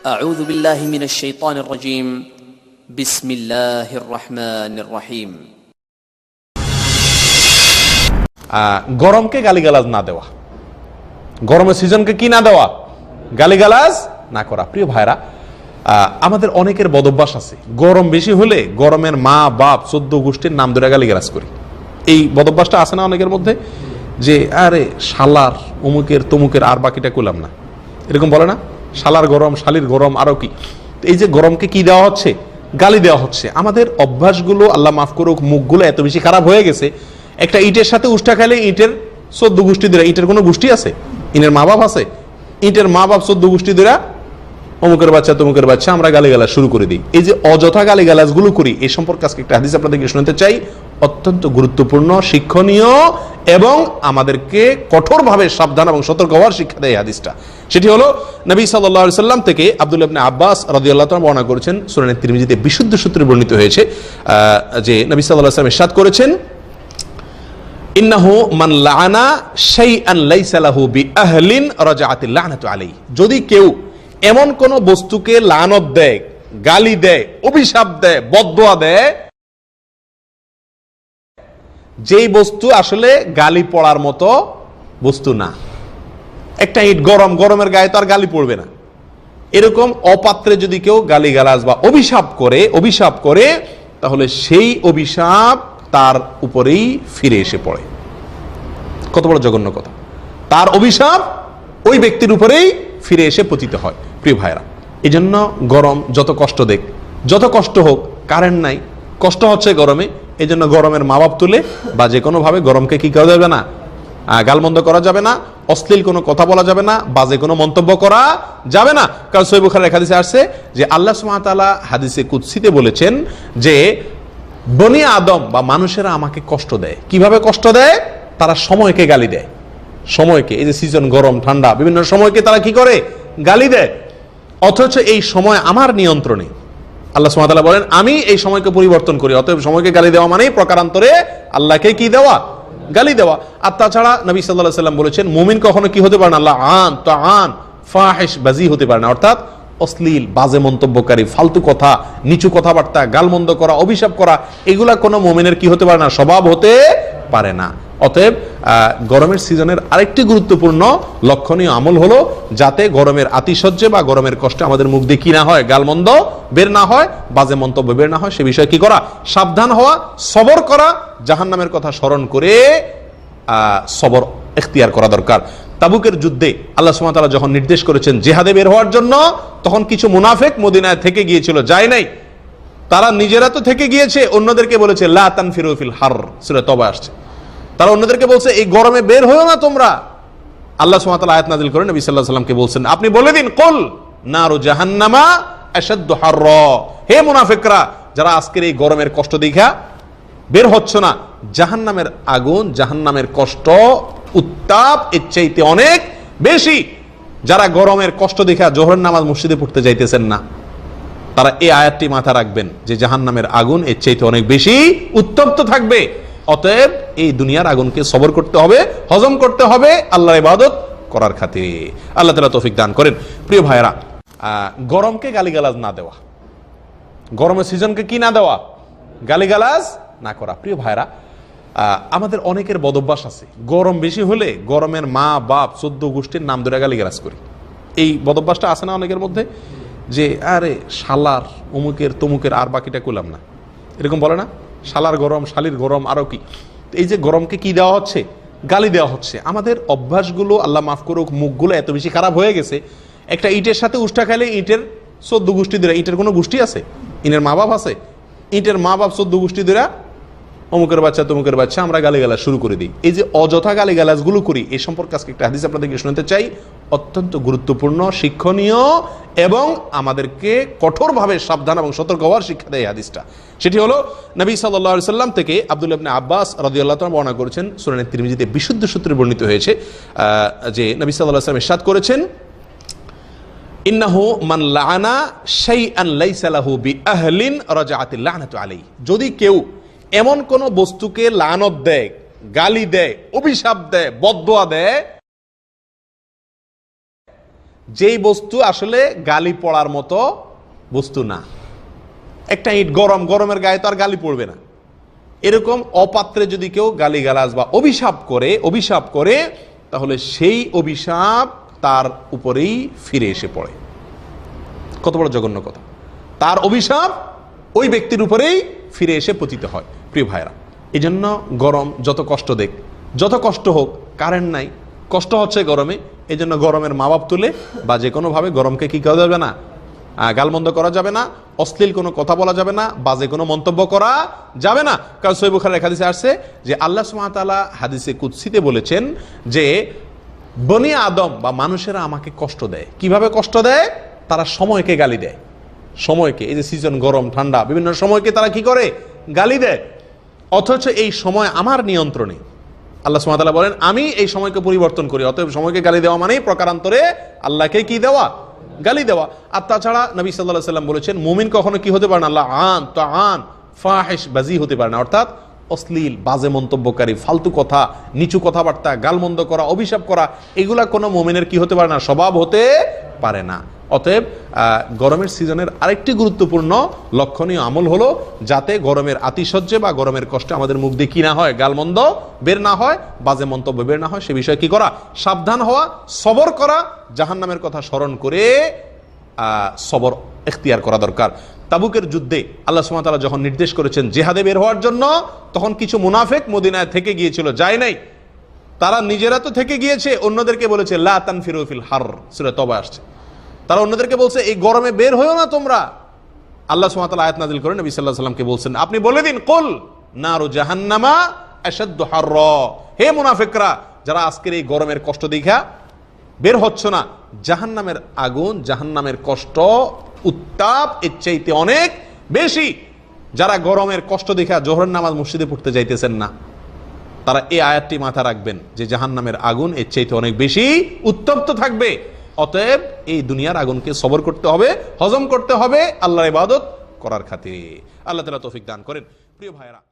أعوذ بالله من الشيطان الرجيم بسم الله الرحمن الرحيم আহ, গরমকে গালিগালাজ না দেওয়া গরমের সিজনকে কি না দেওয়া গালিগালাজ না করা প্রিয় ভাইরা আহ, আমাদের অনেকের বদভ্যাস আছে গরম বেশি হলে গরমের মা বাপ চোদ্দ গোষ্ঠীর নাম ধরে গালিগালাজ করি এই বদভ্যাসটা আছে না অনেকের মধ্যে যে আরে শালার অমুকের তমুকের আর বাকিটা করলাম না এরকম বলে না শালার গরম, শালির গরম আরও কি? এই যে গরমকে কি দেওয়া হচ্ছে? গালি দেওয়া হচ্ছে। আমাদের অভ্যাসগুলো, আল্লাহ মাফ করুক, মুখগুলো এত বেশি খারাপ হয়ে গেছে, একটা ইটের সাথে উষ্টা খাইলে ইটের চোদ্দ গোষ্ঠী ধরে, ইটের কোনো গোষ্ঠী আছে? ইটের মা বাপ আছে? ইটের মা বাপ চোদ্দ গোষ্ঠী ধরে অমুকের বাচ্চা, তমুকের বাচ্চা, আমরা গালিগালাজ শুরু করে দিই। এই যে অযথা গালিগালাজগুলো করি এই সম্পর্কে আজকে একটা হাদিস আপনাদেরকে শুনতে চাই। অত্যন্ত গুরুত্বপূর্ণ, শিক্ষণীয় এবং আমাদেরকে কঠোরভাবে সাবধান এবং সতর্ক হওয়ার শিক্ষা দেয় হাদিসটা। সেটি হলো, নবী সাল্লাহ সাল্লাম থেকে আব্দুল ইবনে আব্বাস রাদিয়াল্লাহু বর্ণনা করেছেন সুরানের তিরমিজিতে বিশুদ্ধ সূত্রে বর্ণিত হয়েছে যে নবী সাল্লাল্লাহু আলাইহি ওয়াসাল্লাম করেছেন, ইন্নাহু মান লাইসা লাহু বিআহলিন রাজাআতিল লানাতু আলাইহি। যদি কেউ এমন কোন বস্তুকে লানত দেয়, গালি দেয়, অভিশাপ দেয়, বদদোয়া দেয় যেই বস্তু আসলে গালি পড়ার মতো বস্তু না। একটা ইট গরম, গরমের গায়ে তো আর গালি পড়বে না। এরকম অপাত্রে যদি কেউ গালি গালিগালাজ বা অভিশাপ করে অভিশাপ করে, তাহলে সেই অভিশাপ তার উপরেই ফিরে এসে পড়ে। কত বড় জঘন্য কথা। তার অভিশাপ ওই ব্যক্তির উপরেই ফিরে এসে পতিত হয়, প্রিয় ভাইরা এই জন্য গরম যত কষ্ট দেখ, যত কষ্ট হোক কারেন্ট নাই। কষ্ট হচ্ছে গরমে এই জন্য গরমের মা বাপ তুলে বা যে কোনোভাবে গরমকে কি করা যাবে না গালমন্দ করা যাবে না, অশ্লীল কোনো কথা বলা যাবে না বাজে কোনো মন্তব্য করা যাবে না। কারণ সৈব খালের হাদিসে আসছে যে আল্লাহ সুমাতালা হাদিসে কুৎসিতে বলেছেন যে, বনি আদম বা মানুষেরা আমাকে কষ্ট দেয়। কীভাবে কষ্ট দেয়? তারা সময়কে গালি দেয়। সময়কে, এই যে সিজন গরম, ঠান্ডা, বিভিন্ন সময়কে তারা কি করে? গালি দেয়। অথচ এই সময় আমার নিয়ন্ত্রণে। আল্লাহ সুমাতাল্লাহ বলেন, আমি এই সময়কে পরিবর্তন করি, অতএব সময়কে গালি দেওয়া মানেই প্রকারান্তরে আল্লাহকে কি দেওয়া? গালি দেওয়া। আর তাছাড়া নবী সাল্লাহ সাল্লাম বলেছেন, মুমিন কখনো কি হতে পারে না? আল্লাহ, আন তো আন ফাহেশ, বাজি হতে পারে না। অর্থাৎ অশ্লীল, বাজে মন্তব্যকারী, ফালতু কথা, নিচু কথাবার্তা, গালমন্দ করা, অভিশাপ করা, এগুলা কোনো মোমেনের কি হতে পারে না? স্বভাব হতে পারে না। অতএব গরমের সিজনের আরেকটি গুরুত্বপূর্ণ লক্ষণীয় আমল হলো যাতে গরমের আতিশয্যে বা গরমের কষ্টে আমাদের মুখ দিয়ে কি না হয়, গালমন্দ বের না হয়, বাজে মন্তব্য বের না হয়, সে বিষয়ে কি করা? সাবধান হওয়া, সবর করা, জাহান্নামের কথা স্মরণ করে সবর এখতিয়ার করা দরকার। তাবুকের যুদ্ধে আল্লাহ সুমাতালা যখন নির্দেশ করেছেন জেহাদে বের হওয়ার জন্য, তখন কিছু মুনাফেক মদিনায় থেকে গিয়েছিল, যায় নাই। তারা নিজেরা তো থেকে গিয়েছে, অন্যদেরকে বলেছে, লা তানফিরু ফিল হার, সূরা তবা আসছে। তারা অন্যদেরকে বলছে, এই গরমে বের হয়েও না তোমরা। আল্লাহ সুবহানাহু আয়াত নাযিল করেন, নবী আলাইহি সাল্লামকে বলছেন, আপনি বলে দিন, কুল নারু জাহান্নামা হারর। হে মুনাফিকরা, যারা আজকের এই গরমের কষ্ট দেখা বের হচ্ছে না, জাহান্নামের আগুন, জাহান্নামের কষ্ট, উত্তাপ এর চাইতে অনেক বেশি যারা গরমের কষ্ট দেখা জোহরের নামাজ মসজিদে পড়তে যাইতেছেন না। তারা এই আয়াতটি মাথা রাখবেন যে জাহান্নামের আগুন এর চাইতে অনেক বেশি উত্তপ্ত থাকবে। অতএব এই দুনিয়ার আগুনকে সবর করতে হবে হজম করতে হবে আল্লাহর ইবাদত করার খাতিরে। আল্লাহ তালা তৌফিক দান করেন। প্রিয় আহ, গরমকে গালিগালাজ না দেওয়া। গরমের সিজনকে কি না দেওয়া? গালিগালাজ না করা। প্রিয় ভাইরা আমাদের অনেকের বদভ্যাস আছে। গরম বেশি হলে গরমের মা বাপ চোদ্দ গোষ্ঠীর নাম ধরে গালিগালাজ করি। এই বদভ্যাসটা আছে না অনেকের মধ্যে? যে আরে শালার অমুকের তমুকের আর বাকিটা করলাম না। এরকম বলে না? শালার গরম শালির গরম আরও কি? এই যে গরমকে কি দেওয়া হচ্ছে? গালি দেওয়া হচ্ছে। আমাদের অভ্যাসগুলো, আল্লাহ মাফ করুক, মুখগুলো এত বেশি খারাপ হয়ে গেছে। একটা ইটের সাথে উষ্টা খাইলে ইটের চোদ্দ গোষ্ঠী ধরে, ইটের কোনো গোষ্ঠী আছে? ইনের মা বাপ আছে? ইটের মা বাপ চোদ্দ গোষ্ঠী ধরে অমুকের বাচ্চা, তমুকের বাচ্চা, আমরা গালিগালাজ শুরু করে দিই। এই যে অযথা গালিগালাজগুলো করি, এই সম্পর্কে আজকে একটা হাদিস আপনাদেরকে শুনতে চাই। অত্যন্ত গুরুত্বপূর্ণ, শিক্ষণীয় এবং আমাদেরকে কঠোরভাবে সাবধান এবং সতর্ক হওয়ার শিক্ষা দেয় হাদিসটা। সেটি হলো, নবী সাল্লাহ সাল্লাম থেকে আব্দুল ইবনে আব্বাস রাদিয়াল্লাহু তাআলা বর্ণনা করেছেন সুরানের তিরমিজিতে বিশুদ্ধ সূত্রে বর্ণিত হয়েছে যে নবী সাল্লাল্লাহু আলাইহি ওয়াসাল্লাম ইরশাদ করেছেন, ইন্নাহু লানাতু আলাইহি। যদি কেউ এমন কোন বস্তুকে লানত দেয়, গালি দেয়, অভিশাপ দেয়, বদদোয়া দেয়, যেই বস্তু আসলে গালি পড়ার মতো বস্তু না। একটা ইট গরম, গরমের গায়ে তো আর গালি পড়বে না। এরকম অপাত্রে যদি কেউ গালিগালাজ বা অভিশাপ করে অভিশাপ করে, তাহলে সেই অভিশাপ তার উপরেই ফিরে এসে পড়ে। কত বড় জঘন্য কথা। তার অভিশাপ ওই ব্যক্তির উপরেই ফিরে এসে পতিত হয়। প্রিয় ভাইরা এই জন্য গরম যত কষ্ট দেখ, যত কষ্ট হোক কারেন্ট নাই, কষ্ট হচ্ছে গরমে এই জন্য গরমের মা বাপ তুলে বা যে কোনোভাবে গরমকে কী করা যাবে না গালমন্দ করা যাবে না, অশ্লীল কোনো কথা বলা যাবে না বাজে কোনো মন্তব্য করা যাবে না। কারণ সৈবুখার হাদিসে আসছে যে আল্লাহ সুমাতালা হাদিসে কুৎসিতে বলেছেন যে, বনি আদম বা মানুষেরা আমাকে কষ্ট দেয়। কীভাবে কষ্ট দেয়? তারা সময়কে গালি দেয়। সময়কে, এই যে সিজন গরম, ঠান্ডা, বিভিন্ন সময়কে তারা কি করে? গালি দেয়। অথচ এই সময় আমার নিয়ন্ত্রণে। আল্লাহ সুমাতাল্লাহ বলেন, আমি এই সময়কে পরিবর্তন করি, অতএব সময়কে গালি দেওয়া মানেই প্রকারান্তরে আল্লাহকে কি দেওয়া? গালি দেওয়া। আর তাছাড়া নবী সাল্লাহ সাল্লাম বলেছেন, মুমিন কখনো কি হতে পারে না? আল্লাহ আন, তো আন, ফাহেশ, বাজি হতে পারে না। অর্থাৎ অশ্লীল, বাজে মন্তব্যকারী, ফালতু কথা, নিচু কথাবার্তা, গালমন্দ করা, অভিশাপ করা, এগুলা কোনো মোমেনের কি হতে পারে না? স্বভাব হতে পারে না। অতএব গরমের সিজনের আরেকটি গুরুত্বপূর্ণ লক্ষণীয় আমল হলো যাতে গরমের আতিশয্যে বা গরমের কষ্টে আমাদের মুখ দিয়ে কি না হয়, গালমন্দ বের না হয়, বাজে মন্তব্য বের না হয়, সে বিষয়ে কি করা? সাবধান হওয়া, সবর করা, জাহান্নামের কথা স্মরণ করে সবর এখতিয়ার করা দরকার। তাবুকের যুদ্ধে আল্লাহ সুমাতালা যখন নির্দেশ করেছেন জেহাদে বের হওয়ার জন্য, তখন কিছু মুনাফেক মদিনায় থেকে গিয়েছিল, যায় নাই। তারা নিজেরা তো থেকে গিয়েছে, অন্যদেরকে বলেছে, লা তানফিরু ফিল হার, সূরা তবা আসছে। তারা অন্যদেরকে বলছে, এই গরমে বের হয়েও না তোমরা। আল্লাহ সুবহানাহু আয়াত নাযিল করে নবী আলাইহি সাল্লামকে বলছেন, আপনি বলে দিন, কুল নারু জাহান্নামা আশাদ্দু হারর। হে মুনাফিকরা, যারা আজকের এই গরমের কষ্ট দেখা বের হচ্ছে না। জাহান্নামের আগুন, জাহান্নামের কষ্ট, উত্তাপ এর চাইতে অনেক বেশি। যারা গরমের কষ্ট দেখা জোহরের নামাজ মসজিদে পড়তে যাইতেছেন না, তারা এই আয়াতটি মাথা রাখবেন যে জাহান্নামের আগুন এর চাইতে অনেক বেশি উত্তপ্ত থাকবে। অতএব এই দুনিয়ার আগুনকে সবর করতে হবে, হজম করতে হবে, আল্লাহর ইবাদত করার খাতিরে। আল্লাহ তালা তৌফিক দান করেন। প্রিয় ভাইরা